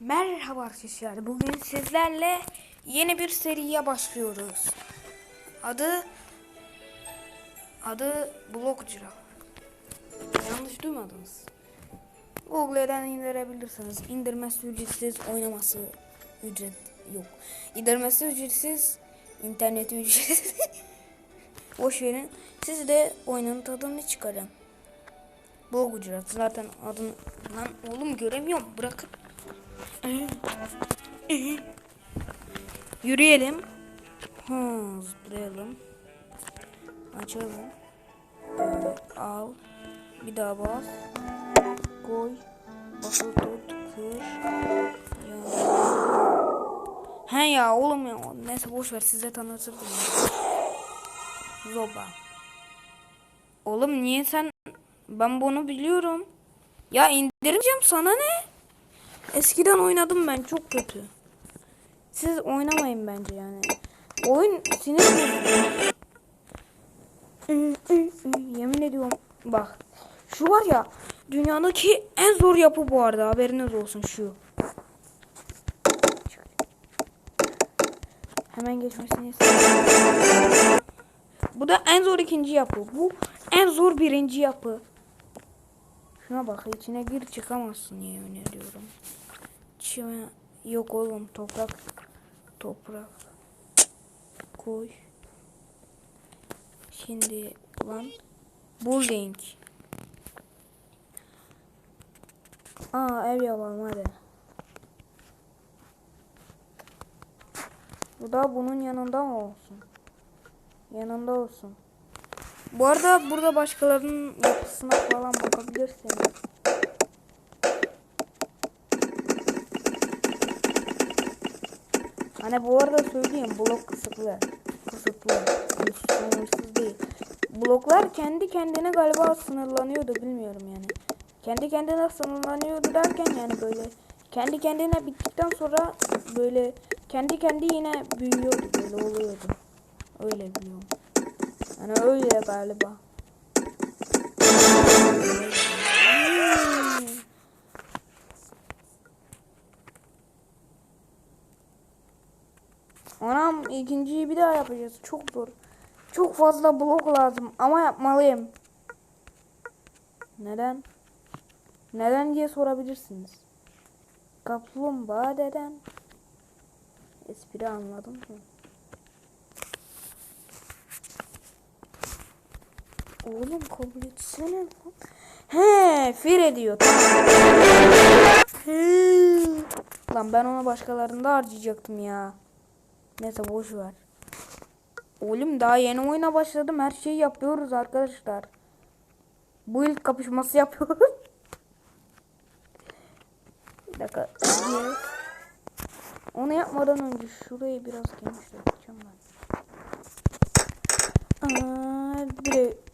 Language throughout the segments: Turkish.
Merhaba arkadaşlar. Bugün sizlerle yeni bir seriye başlıyoruz. Adı adı Blokcra. Yanlış duymadınız. Google'den indirebilirsiniz. İndirmesi ücretsiz, oynaması ücret yok. İndirmesi ücretsiz, interneti ücretsiz. Boş verin. Siz de oyunun tadını çıkarın. Blokcra. Zaten adını lan oğlum göremiyorum. Bırakın. Yürüyelim. Ha. Açalım. Al. Bir daha bas. Koy. Basılı tut. Kır. He ya oğlum ya. Neyse boş ver size tanıtırdım. Zoba. Oğlum niye sen... Ben bunu biliyorum. Ya indireceğim sana ne? Eskiden oynadım ben çok kötü. Siz oynamayın bence yani. Oyun sinir. Yemin ediyorum bak. Şu var ya dünyadaki en zor yapı bu arada haberiniz olsun şu. Hemen geçmesini. Bu da en zor ikinci yapı. Bu en zor birinci yapı. Şuna bak içine gir çıkamazsın yemin ediyorum. Çime yok oğlum toprak toprak koy. Şimdi lan building. Aa ev yapalım hadi. Bu da bunun yanında mı olsun? Yanında olsun. Bu arada burada başkalarının yapısına falan bakabilirsiniz. Hani bu arada söyleyeyim blok kısıtlı. Kısıtlı. Sınırsız değil. Bloklar kendi kendine galiba sınırlanıyordu bilmiyorum yani. Kendi kendine sınırlanıyordu derken yani böyle kendi kendine bittikten sonra böyle kendi kendi yine büyüyordu böyle oluyordu. Öyle biliyorum. Yani öyle galiba. Anam ikinciyi bir daha yapacağız. Çok zor. Çok fazla blok lazım ama yapmalıyım. Neden? Neden diye sorabilirsiniz. Kaplumbağa deden. Espri anladım mı? Oğlum kabul etsene. He, fir ediyor. Lan ben onu başkalarında harcayacaktım ya. Neyse boş ver. Oğlum daha yeni oyuna başladım. Her şeyi yapıyoruz arkadaşlar. Bu ilk kapışması yapıyoruz. Bir dakika. Onu yapmadan önce şurayı biraz genişleteceğim ben. Aa, direkt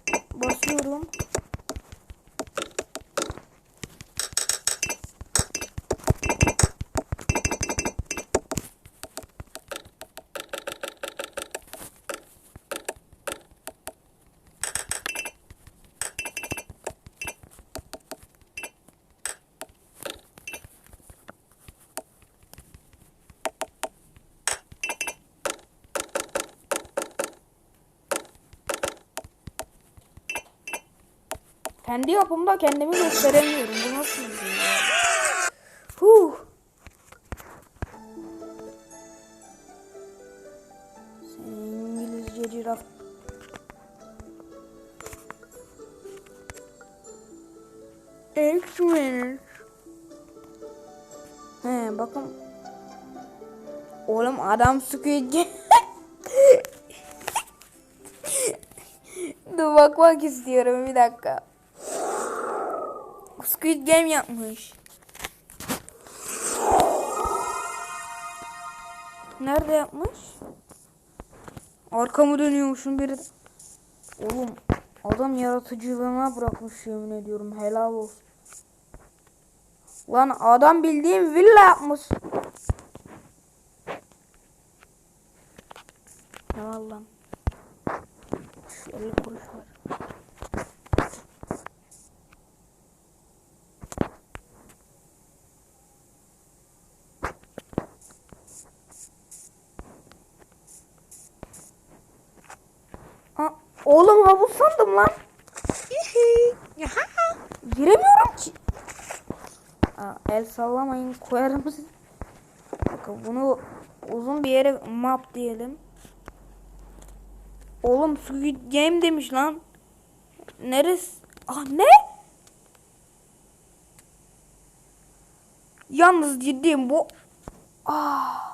Kendi yapımda kendimi gösteremiyorum. Bu nasıl bir şey? Huh. İngilizce ciraf. Excellent. He bakın. Oğlum adam Squid. Dur bakmak istiyorum bir dakika. Squid Game yapmış. Nerede yapmış? Arkamı dönüyormuşum biri. Oğlum adam yaratıcılığına bırakmış yemin ediyorum helal olsun. Lan adam bildiğim villa yapmış. Helal lan. Şu 50 kuruş var. Oğlum havuz sandım lan. Giremiyorum ki. Aa, el sallamayın koyarım sizi. Bakın bunu uzun bir yere map diyelim. Oğlum Squid Game demiş lan. Neresi? Ah ne? Yalnız ciddiyim bu. Ah.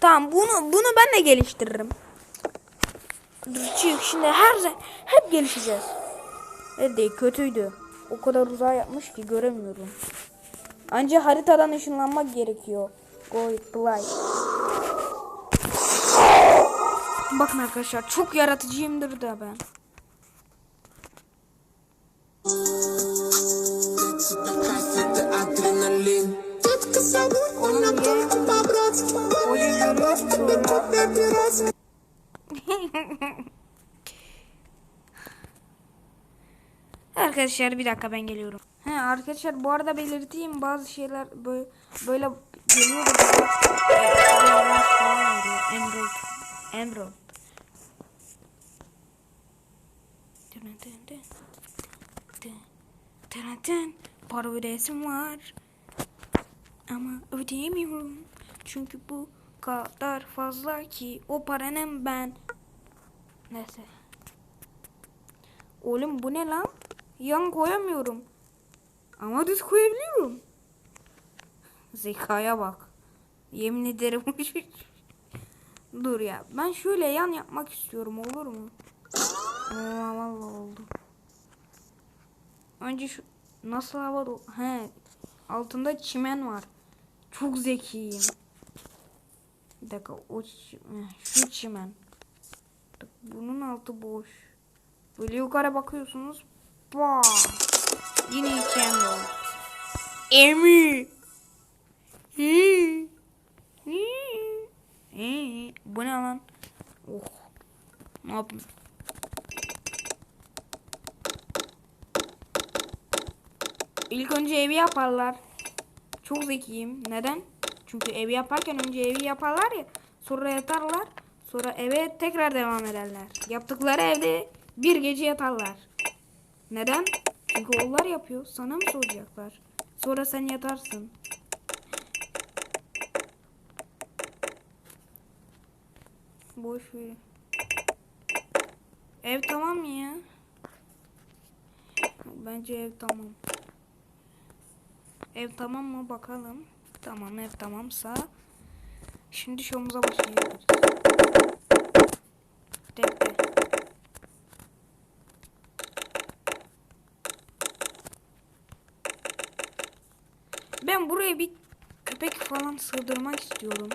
Tamam bunu bunu ben de geliştiririm. Çık şimdi her hep gelişeceğiz. Evet kötüydü. O kadar uzağa yapmış ki göremiyorum. Anca haritadan ışınlanmak gerekiyor. Go play. Bakın arkadaşlar çok yaratıcıyımdır da ben. Arkadaşlar bir dakika ben geliyorum. He arkadaşlar bu arada belirteyim bazı şeyler böyle böyle geliyor da. Emerald. Emerald. Dın. Para ödesim var. Ama ödeyemiyorum. Çünkü bu kadar fazla ki o paranın ben. Neyse. Oğlum bu ne lan? Yan koyamıyorum. Ama düz koyabiliyorum. Zekaya bak. Yemin ederim. Dur ya. Ben şöyle yan yapmak istiyorum. Olur mu? Aa, vallahi oldu. Önce şu nasıl hava He. Altında çimen var. Çok zekiyim. Bir dakika o çimen. Şu çimen. Bunun altı boş. Böyle yukarı bakıyorsunuz. Bah. Yine iki emerald. Emi. Hı. Hı. Bu ne lan? Oh. Ne yapayım? İlk önce evi yaparlar. Çok zekiyim. Neden? Çünkü evi yaparken önce evi yaparlar ya. Sonra yatarlar. Sonra eve tekrar devam ederler. Yaptıkları evde bir gece yatarlar. Neden? Çünkü onlar yapıyor. Sana mı soracaklar? Sonra sen yatarsın. Boş ver. Ev tamam ya? Bence ev tamam. Ev tamam mı bakalım. Tamam ev tamamsa. Şimdi şovumuza başlayabiliriz. Bekle. Ben buraya bir köpek falan sığdırmak istiyorum.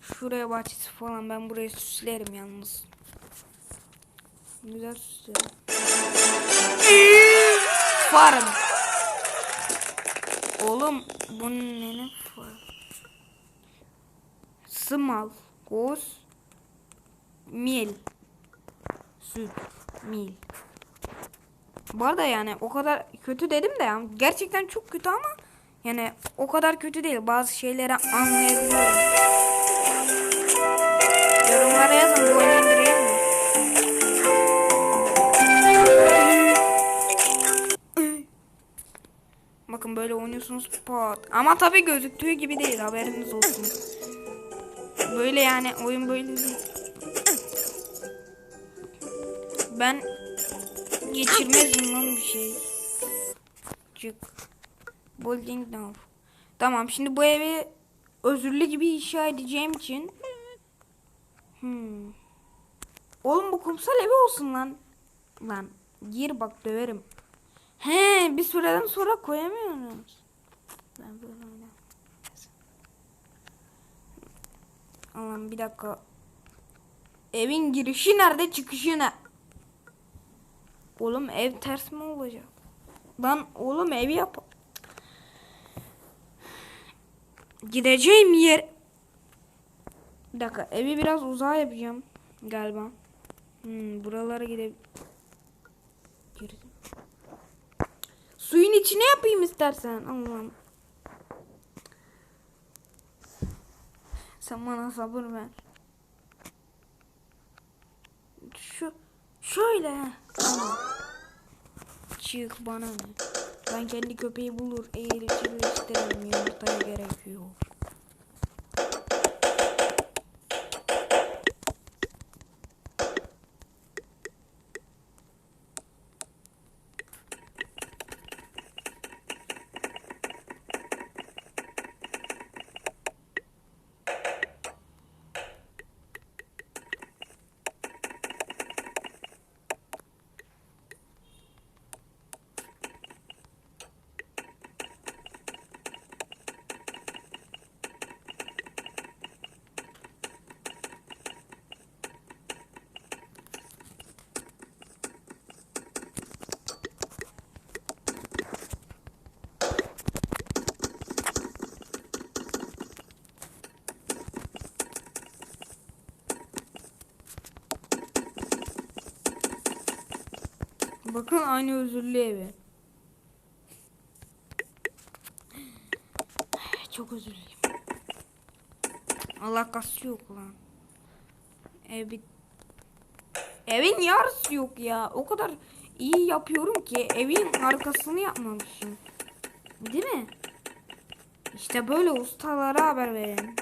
Şuraya bahçesi falan ben burayı süslerim yalnız. Güzel süslerim. Farm. Oğlum bunun ne var? Small, goz, mil, süt, mil. Bu arada yani o kadar kötü dedim de yani gerçekten çok kötü ama yani o kadar kötü değil. Bazı şeyleri anlayabiliyorum. Yorumlara yazın bu oyunu Bakın böyle oynuyorsunuz pat. Ama tabii gözüktüğü gibi değil haberiniz olsun. Böyle yani oyun böyle değil. Ben geçirmezim lan bir şey. Çık. Building now. Tamam şimdi bu evi özürlü gibi inşa edeceğim için. Hmm. Oğlum bu kumsal evi olsun lan. Lan gir bak döverim. He bir süreden sonra koyamıyoruz. Ben böyle oynayayım. Allah'ım bir dakika. Evin girişi nerede çıkışı ne? Oğlum ev ters mi olacak? Lan oğlum evi yap. Gideceğim yer. Bir dakika evi biraz uzağa yapacağım galiba. Hmm, buralara gide. Suyun içine yapayım istersen. Allah'ım. Sen bana sabır ver. Şu şöyle. Tamam. Çık bana? Ben kendi köpeği bulur. Eğer içeri isterim yumurtaya gerek yok. Bakın aynı özürlü evi. Çok özürlüyüm. Allah kası yok lan. Ev bit- Evin yarısı yok ya. O kadar iyi yapıyorum ki evin arkasını yapmamışım. Değil mi? İşte böyle ustalara haber verin.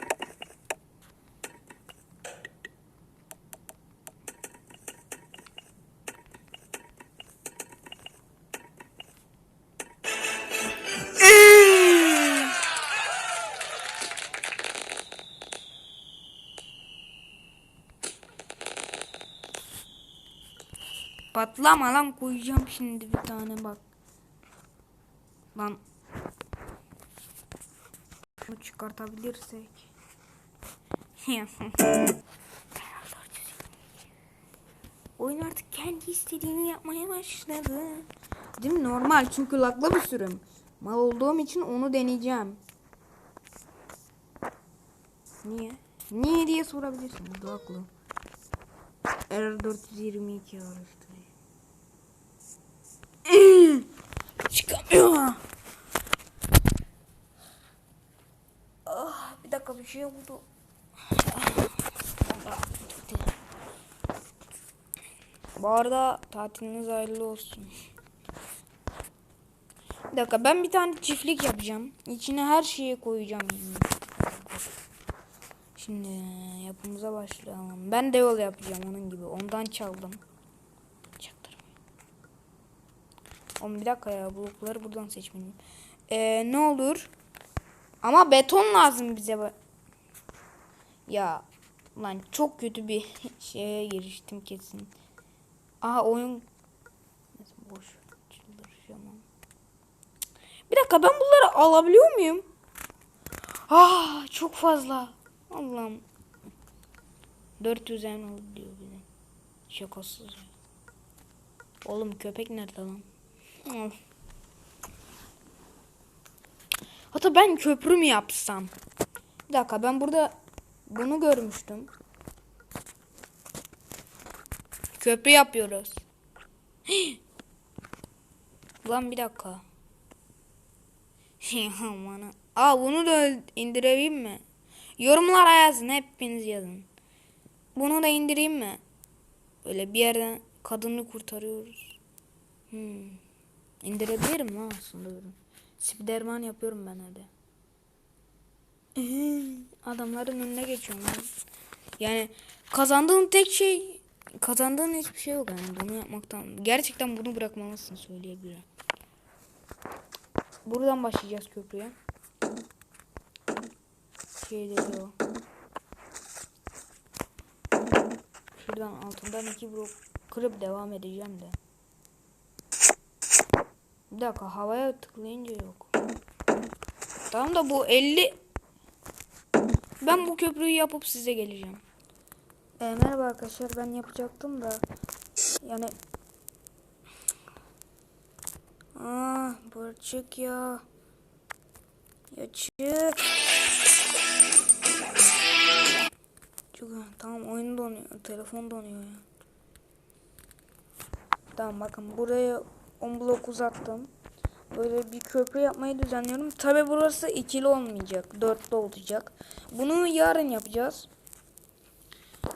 Patlama lan koyacağım şimdi bir tane bak. Lan. Bunu çıkartabilirsek. Oyun artık kendi istediğini yapmaya başladı. Değil mi? Normal çünkü lakla bir sürüm. Mal olduğum için onu deneyeceğim. Niye? Niye diye sorabilirsiniz. Laklı. Error 422 araştırıyor. Çıkamıyor. Ah, bir dakika bir şey oldu. Bu arada tatiliniz hayırlı olsun. Bir dakika ben bir tane çiftlik yapacağım. İçine her şeyi koyacağım. Şimdi yapımıza başlayalım. Ben de yol yapacağım onun gibi. Ondan çaldım. Çaktırmayın. Oğlum bir dakika ya blokları buradan seçmeliyim. Ee, ne olur? Ama beton lazım bize. Ya lan çok kötü bir şeye giriştim kesin. Aha oyun boş çıldıracağım. Bir dakika ben bunları alabiliyor muyum? Ah çok fazla. Allah'ım. 400 en oldu diyor bize. Şakasız. Oğlum köpek nerede lan? Hatta ben köprü mü yapsam? Bir dakika ben burada bunu görmüştüm. Köprü yapıyoruz. Lan bir dakika. Aman. Aa bunu da indireyim mi? Yorumlara yazın hepiniz yazın. Bunu da indireyim mi? Böyle bir yerden kadını kurtarıyoruz. Hmm. İndirebilirim lan aslında böyle. Spiderman yapıyorum ben hadi. Adamların önüne geçiyorum ben. Yani kazandığın tek şey kazandığın hiçbir şey yok yani bunu yapmaktan. Gerçekten bunu bırakmalısın söyleyebilirim. Buradan başlayacağız köprüye. Şey dedi o. Şuradan altından iki blok kırıp devam edeceğim de. Bir dakika havaya tıklayınca yok. Tamam da bu 50 ben bu köprüyü yapıp size geleceğim. E, merhaba arkadaşlar ben yapacaktım da yani Ah bu çık ya. Ya çık. Telefon donuyor ya. Tamam bakın buraya 10 blok uzattım. Böyle bir köprü yapmayı düzenliyorum. Tabi burası ikili olmayacak. Dörtlü olacak. Bunu yarın yapacağız.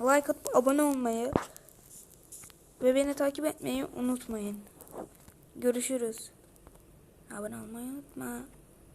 Like atıp abone olmayı ve beni takip etmeyi unutmayın. Görüşürüz. Abone olmayı unutma.